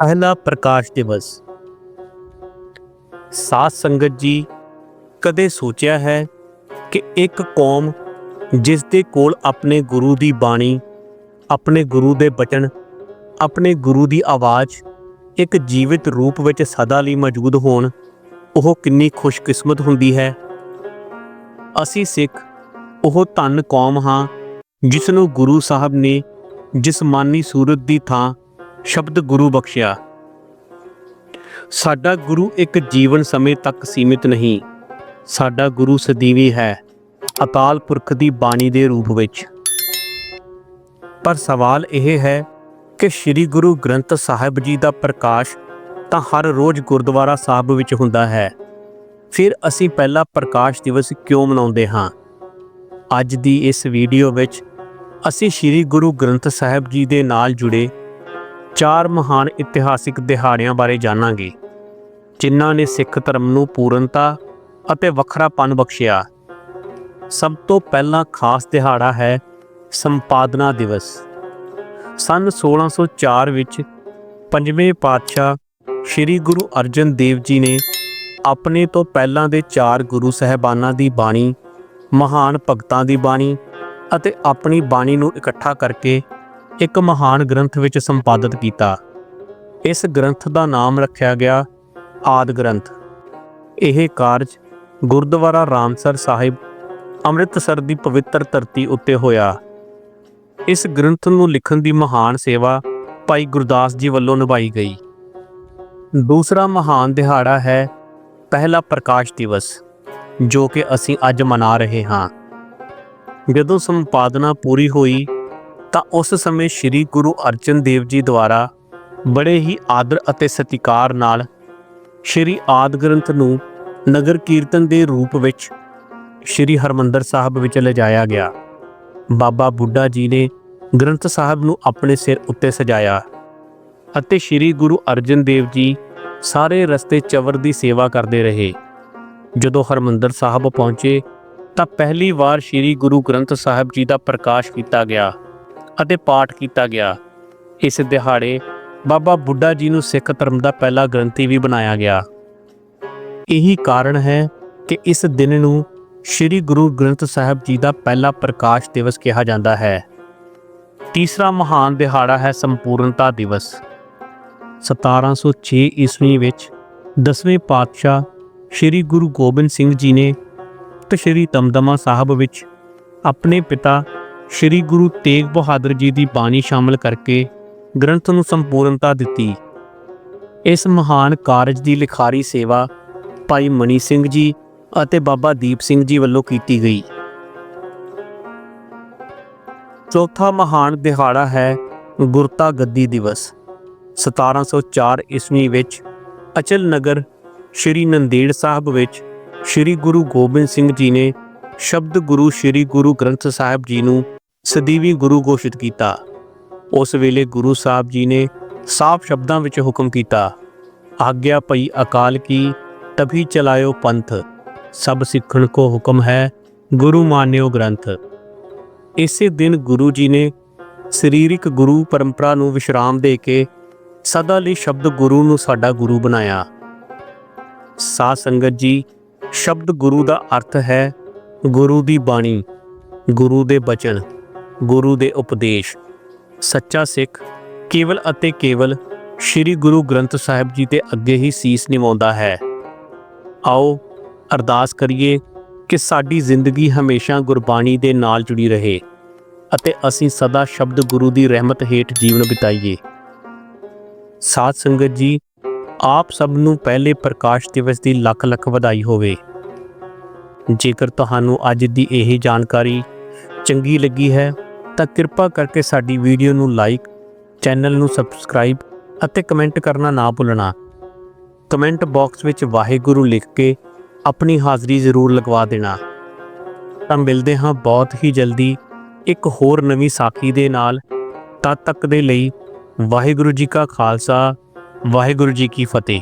ਪਹਿਲਾ ਪ੍ਰਕਾਸ਼ ਦਿਵਸ। ਸਾਧ ਸੰਗਤ ਜੀ, ਕਦੇ ਸੋਚਿਆ ਹੈ ਕਿ ਇੱਕ ਕੌਮ ਜਿਸ ਦੇ ਕੋਲ ਆਪਣੇ ਗੁਰੂ ਦੀ ਬਾਣੀ, ਆਪਣੇ ਗੁਰੂ ਦੇ ਬਚਨ, ਆਪਣੇ ਗੁਰੂ ਦੀ ਆਵਾਜ਼, ਇੱਕ ਜੀਵਿਤ ਰੂਪ ਵਿੱਚ ਸਦਾ ਲਈ ਮੌਜੂਦ ਹੋਣ, ਉਹ ਕਿੰਨੀ ਖੁਸ਼ਕਿਸਮਤ ਹੁੰਦੀ ਹੈ। ਅਸੀਂ ਸਿੱਖ, ਉਹ ਧੰਨ ਕੌਮ ਹਾਂ ਜਿਸ ਨੂੰ ਗੁਰੂ ਸਾਹਿਬ ਨੇ ਜਿਸਮਾਨੀ ਸੂਰਤ ਦੀ ਥਾਂ ਸ਼ਬਦ ਗੁਰੂ ਬਖਸ਼ਿਆ। ਸਾਡਾ ਗੁਰੂ ਇੱਕ ਜੀਵਨ ਸਮੇਂ ਤੱਕ ਸੀਮਿਤ ਨਹੀਂ। ਸਾਡਾ ਗੁਰੂ ਸਦੀਵੀ ਹੈ ਅਕਾਲ ਪੁਰਖ ਦੀ ਬਾਣੀ ਦੇ ਰੂਪ ਵਿੱਚ। ਪਰ ਸਵਾਲ ਇਹ ਹੈ ਕਿ ਸ੍ਰੀ ਗੁਰੂ ਗ੍ਰੰਥ ਸਾਹਿਬ ਜੀ ਦਾ ਪ੍ਰਕਾਸ਼ ਤਾਂ ਹਰ ਰੋਜ਼ ਗੁਰਦੁਆਰਾ ਸਾਹਿਬ ਵਿੱਚ ਹੁੰਦਾ ਹੈ। ਫਿਰ ਅਸੀਂ ਪਹਿਲਾ ਪ੍ਰਕਾਸ਼ ਦਿਵਸ ਕਿਉਂ ਮਨਾਉਂਦੇ ਹਾਂ? ਅੱਜ ਦੀ ਇਸ ਵੀਡੀਓ ਵਿੱਚ ਅਸੀਂ ਸ੍ਰੀ ਗੁਰੂ ਗ੍ਰੰਥ ਸਾਹਿਬ ਜੀ ਦੇ ਨਾਲ ਜੁੜੇ ਚਾਰ ਮਹਾਨ ਇਤਿਹਾਸਿਕ ਦਿਹਾੜਿਆਂ ਬਾਰੇ ਜਾਣਾਂਗੇ, ਜਿਨ੍ਹਾਂ ਨੇ ਸਿੱਖ ਧਰਮ ਨੂੰ ਪੂਰਨਤਾ ਅਤੇ ਵੱਖਰਾਪਨ ਬਖਸ਼ਿਆ। ਸਭ ਤੋਂ ਪਹਿਲਾ ਖਾਸ ਦਿਹਾੜਾ ਹੈ ਸੰਪਾਦਨਾ ਦਿਵਸ। ਸਨ 1604 ਵਿੱਚ ਪੰਜਵੇਂ ਪਾਤਸ਼ਾਹ ਸ੍ਰੀ ਗੁਰੂ ਅਰਜਨ ਦੇਵ ਜੀ ਨੇ ਆਪਣੇ ਤੋਂ ਪਹਿਲਾਂ ਦੇ ਚਾਰ ਗੁਰੂ ਸਹਿਬਾਨਾਂ ਦੀ ਬਾਣੀ, ਮਹਾਨ ਭਗਤਾਂ ਦੀ ਬਾਣੀ ਅਤੇ ਆਪਣੀ ਬਾਣੀ ਨੂੰ ਇਕੱਠਾ ਕਰਕੇ ਇੱਕ ਮਹਾਨ ਗ੍ਰੰਥ ਵਿੱਚ ਸੰਪਾਦਿਤ ਕੀਤਾ। ਇਸ ਗ੍ਰੰਥ ਦਾ ਨਾਮ ਰੱਖਿਆ ਗਿਆ ਆਦ ਗ੍ਰੰਥ। ਇਹ ਕਾਰਜ ਗੁਰਦੁਆਰਾ ਰਾਮਸਰ ਸਾਹਿਬ ਅੰਮ੍ਰਿਤਸਰ ਦੀ ਪਵਿੱਤਰ ਧਰਤੀ ਉੱਤੇ ਹੋਇਆ। ਇਸ ਗ੍ਰੰਥ ਨੂੰ ਲਿਖਣ ਦੀ ਮਹਾਨ ਸੇਵਾ ਭਾਈ ਗੁਰਦਾਸ ਜੀ ਵੱਲੋਂ ਨਿਭਾਈ ਗਈ। ਦੂਸਰਾ ਮਹਾਨ ਦਿਹਾੜਾ ਹੈ ਪਹਿਲਾ ਪ੍ਰਕਾਸ਼ ਦਿਵਸ, ਜੋ ਕਿ ਅਸੀਂ ਅੱਜ ਮਨਾ ਰਹੇ ਹਾਂ। ਜਦੋਂ ਸੰਪਾਦਨਾ ਪੂਰੀ ਹੋਈ ਤਾਂ ਉਸ ਸਮੇਂ ਸ੍ਰੀ ਗੁਰੂ ਅਰਜਨ ਦੇਵ ਜੀ ਦੁਆਰਾ ਬੜੇ ਹੀ ਆਦਰ ਅਤੇ ਸਤਿਕਾਰ ਨਾਲ ਸ੍ਰੀ ਆਦ ਗ੍ਰੰਥ ਨੂੰ ਨਗਰ ਕੀਰਤਨ ਦੇ ਰੂਪ ਵਿੱਚ ਸ੍ਰੀ ਹਰਮੰਦਰ ਸਾਹਿਬ ਵਿੱਚ ਲਿਜਾਇਆ ਗਿਆ। ਬਾਬਾ ਬੁੱਢਾ ਜੀ ਨੇ ਗ੍ਰੰਥ ਸਾਹਿਬ ਨੂੰ ਆਪਣੇ ਸਿਰ ਉੱਤੇ ਸਜਾਇਆ ਅਤੇ ਸ੍ਰੀ ਗੁਰੂ ਅਰਜਨ ਦੇਵ ਜੀ ਸਾਰੇ ਰਸਤੇ ਚਵਰ ਦੀ ਸੇਵਾ ਕਰਦੇ ਰਹੇ। ਜਦੋਂ ਹਰਮੰਦਰ ਸਾਹਿਬ ਪਹੁੰਚੇ ਤਾਂ ਪਹਿਲੀ ਵਾਰ ਸ੍ਰੀ ਗੁਰੂ ਗ੍ਰੰਥ ਸਾਹਿਬ ਜੀ ਦਾ ਪ੍ਰਕਾਸ਼ ਕੀਤਾ ਗਿਆ। ਅਤੇ ਪਾਠ ਕੀਤਾ ਗਿਆ। ਇਸ ਦਿਹਾੜੇ ਬਾਬਾ ਬੁੱਢਾ ਜੀ ਨੂੰ ਸਿੱਖ ਧਰਮ ਦਾ ਪਹਿਲਾ ਗ੍ਰੰਥੀ ਵੀ ਬਣਾਇਆ ਗਿਆ। ਇਹੀ ਕਾਰਨ ਹੈ ਕਿ ਇਸ ਦਿਨ ਨੂੰ ਸ੍ਰੀ ਗੁਰੂ ਗ੍ਰੰਥ ਸਾਹਿਬ ਜੀ ਦਾ ਪਹਿਲਾ ਪ੍ਰਕਾਸ਼ ਦਿਵਸ ਕਿਹਾ ਜਾਂਦਾ ਹੈ। ਤੀਸਰਾ ਮਹਾਨ ਦਿਹਾੜਾ ਹੈ ਸੰਪੂਰਨਤਾ ਦਿਵਸ। 1706 ਈਸਵੀ ਵਿੱਚ ਦਸਵੇਂ ਪਾਤਸ਼ਾਹ ਸ੍ਰੀ ਗੁਰੂ ਗੋਬਿੰਦ ਸਿੰਘ ਜੀ ਨੇ ਤਖਤ ਸ੍ਰੀ ਦਮਦਮਾ ਸਾਹਿਬ ਵਿੱਚ ਆਪਣੇ ਪਿਤਾ ਸ੍ਰੀ ਗੁਰੂ ਤੇਗ ਬਹਾਦਰ ਜੀ ਦੀ ਬਾਣੀ ਸ਼ਾਮਲ ਕਰਕੇ ਗ੍ਰੰਥ ਨੂੰ ਸੰਪੂਰਨਤਾ ਦਿੱਤੀ। ਇਸ ਮਹਾਨ ਕਾਰਜ ਦੀ ਲਿਖਾਰੀ ਸੇਵਾ ਭਾਈ ਮਨੀ ਸਿੰਘ ਜੀ ਅਤੇ ਬਾਬਾ ਦੀਪ ਸਿੰਘ ਜੀ ਵੱਲੋਂ ਕੀਤੀ ਗਈ। ਚੌਥਾ ਮਹਾਨ ਦਿਹਾੜਾ ਹੈ ਗੁਰਤਾ ਗੱਦੀ ਦਿਵਸ 1704 ਈਸਵੀ ਵਿੱਚ ਅਚਲ ਨਗਰ ਸ਼੍ਰੀ ਨੰਦੇੜ ਸਾਹਿਬ ਵਿੱਚ ਸ਼੍ਰੀ ਗੁਰੂ ਗੋਬਿੰਦ ਸਿੰਘ ਜੀ ਨੇ ਸ਼ਬਦ ਗੁਰੂ ਸ਼੍ਰੀ ਗੁਰੂ ਗ੍ਰੰਥ ਸਾਹਿਬ ਜੀ ਨੂੰ ਸਦੀਵੀ ਗੁਰੂ ਘੋਸ਼ਿਤ ਕੀਤਾ। ਉਸ ਵੇਲੇ ਗੁਰੂ ਸਾਹਿਬ ਜੀ ਨੇ ਸਾਫ਼ ਸ਼ਬਦਾਂ ਵਿੱਚ ਹੁਕਮ ਕੀਤਾ, ਆਗਿਆ ਪਈ ਅਕਾਲ ਕੀ, ਤਭੀ ਚਲਾਇਓ ਪੰਥ, ਸਭ ਸਿੱਖਣ ਕੋ ਹੁਕਮ ਹੈ ਗੁਰੂ ਮਾਨਿਓ ਗ੍ਰੰਥ। ਇਸੇ ਦਿਨ ਗੁਰੂ ਜੀ ਨੇ ਸਰੀਰਿਕ ਗੁਰੂ ਪਰੰਪਰਾ ਨੂੰ ਵਿਸ਼ਰਾਮ ਦੇ ਕੇ ਸਦਾ ਲਈ ਸ਼ਬਦ ਗੁਰੂ ਨੂੰ ਸਾਡਾ ਗੁਰੂ ਬਣਾਇਆ। ਸਾਧ ਸੰਗਤ ਜੀ, ਸ਼ਬਦ ਗੁਰੂ ਦਾ ਅਰਥ ਹੈ ਗੁਰੂ ਦੀ ਬਾਣੀ, ਗੁਰੂ ਦੇ ਬਚਨ। ਗੁਰੂ ਦੇ ਉਪਦੇਸ਼। ਸੱਚਾ ਸਿੱਖ ਕੇਵਲ ਅਤੇ ਕੇਵਲ ਸ੍ਰੀ ਗੁਰੂ ਗ੍ਰੰਥ ਸਾਹਿਬ ਜੀ ਦੇ ਅੱਗੇ ਹੀ ਸੀਸ ਨਿਵਾਉਂਦਾ ਹੈ। ਆਓ ਅਰਦਾਸ ਕਰੀਏ ਕਿ ਸਾਡੀ ਜ਼ਿੰਦਗੀ ਹਮੇਸ਼ਾ ਗੁਰਬਾਣੀ ਦੇ ਨਾਲ ਜੁੜੀ ਰਹੇ ਅਤੇ ਅਸੀਂ ਸਦਾ ਸ਼ਬਦ ਗੁਰੂ ਦੀ ਰਹਿਮਤ ਹੇਠ ਜੀਵਨ ਬਿਤਾਈਏ। ਸਾਧ ਸੰਗਤ ਜੀ, ਆਪ ਸਭ ਨੂੰ ਪਹਿਲੇ ਪ੍ਰਕਾਸ਼ ਦਿਵਸ ਦੀ ਲੱਖ ਲੱਖ ਵਧਾਈ ਹੋਵੇ। ਜੇਕਰ ਤੁਹਾਨੂੰ ਅੱਜ ਦੀ ਇਹ ਜਾਣਕਾਰੀ ਚੰਗੀ ਲੱਗੀ ਹੈ ਤਾਂ ਕਿਰਪਾ ਕਰਕੇ ਸਾਡੀ ਵੀਡੀਓ ਨੂੰ ਲਾਈਕ, ਚੈਨਲ ਨੂੰ ਸਬਸਕ੍ਰਾਈਬ ਅਤੇ ਕਮੈਂਟ ਕਰਨਾ ਨਾ ਭੁੱਲਣਾ। ਕਮੈਂਟ ਬਾਕਸ ਵਿੱਚ ਵਾਹਿਗੁਰੂ ਲਿਖ ਕੇ ਆਪਣੀ ਹਾਜ਼ਰੀ ਜ਼ਰੂਰ ਲਗਵਾ ਦੇਣਾ। ਤਾਂ ਮਿਲਦੇ ਹਾਂ ਬਹੁਤ ਹੀ ਜਲਦੀ ਇੱਕ ਹੋਰ ਨਵੀਂ ਸਾਖੀ ਦੇ ਨਾਲ। ਤਦ ਤੱਕ ਦੇ ਲਈ ਵਾਹਿਗੁਰੂ ਜੀ ਕਾ ਖਾਲਸਾ, ਵਾਹਿਗੁਰੂ ਜੀ ਕੀ ਫਤਿਹ।